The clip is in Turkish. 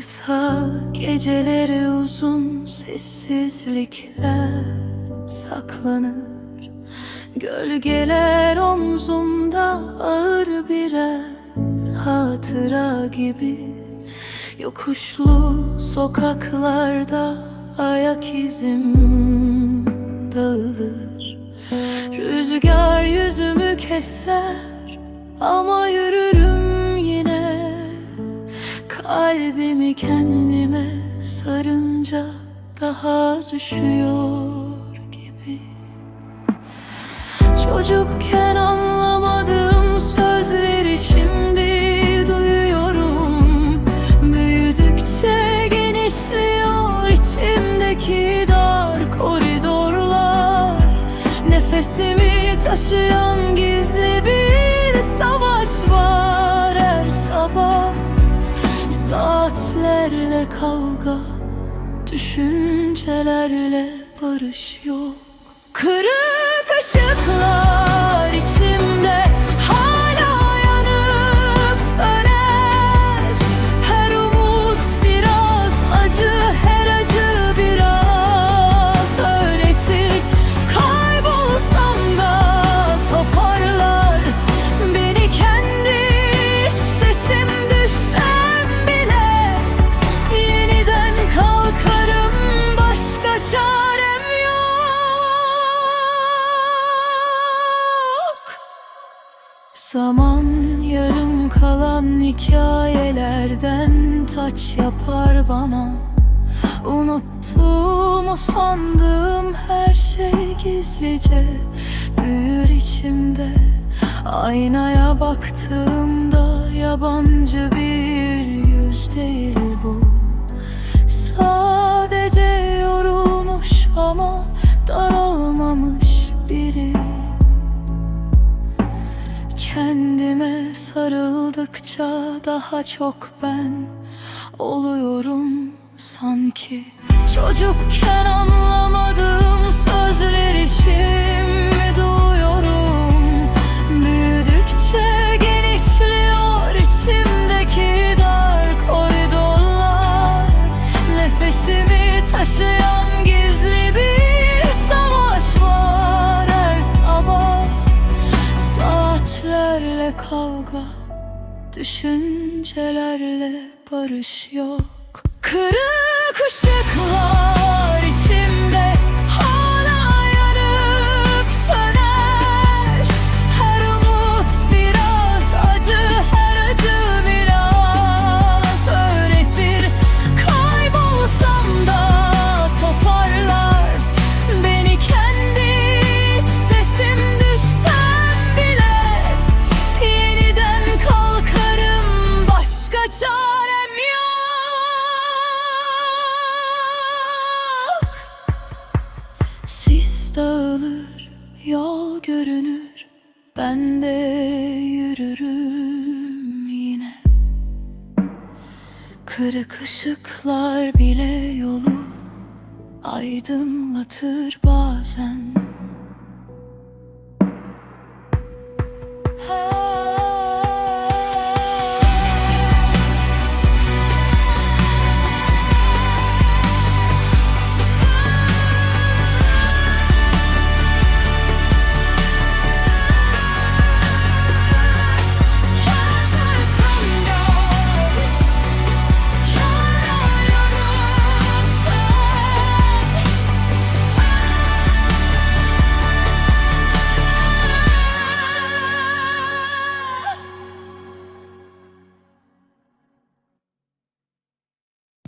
Kısa geceleri uzun sessizlikler saklanır. Gölgeler omzumda ağır birer hatıra gibi. Yokuşlu sokaklarda ayak izim dağılır. Rüzgar yüzümü keser ama yürürüm Kalbimi kendime sarınca daha az üşüyor gibi. Çocukken anlamadığım sözleri şimdi duyuyorum. Büyüdükçe genişliyor içimdeki dar koridorlar. Nefesimi taşıyan gizli Kavga, düşüncelerle barış yok. Kırık ışıklar Zaman yarım kalan hikayelerden taç yapar bana. Unuttuğum o sandığım her şey gizlice büyür içimde. Aynaya baktığımda yabancı bir yüz değil bu Kendime sarıldıkça daha çok ben oluyorum sanki. Çocukken anlamadığım sözleri şimdi Düşüncelerle barış yok. Kırık ışıklar Dağılır yol görünür Ben de yürürüm yine. Kırık ışıklar bile yolu aydınlatır bazen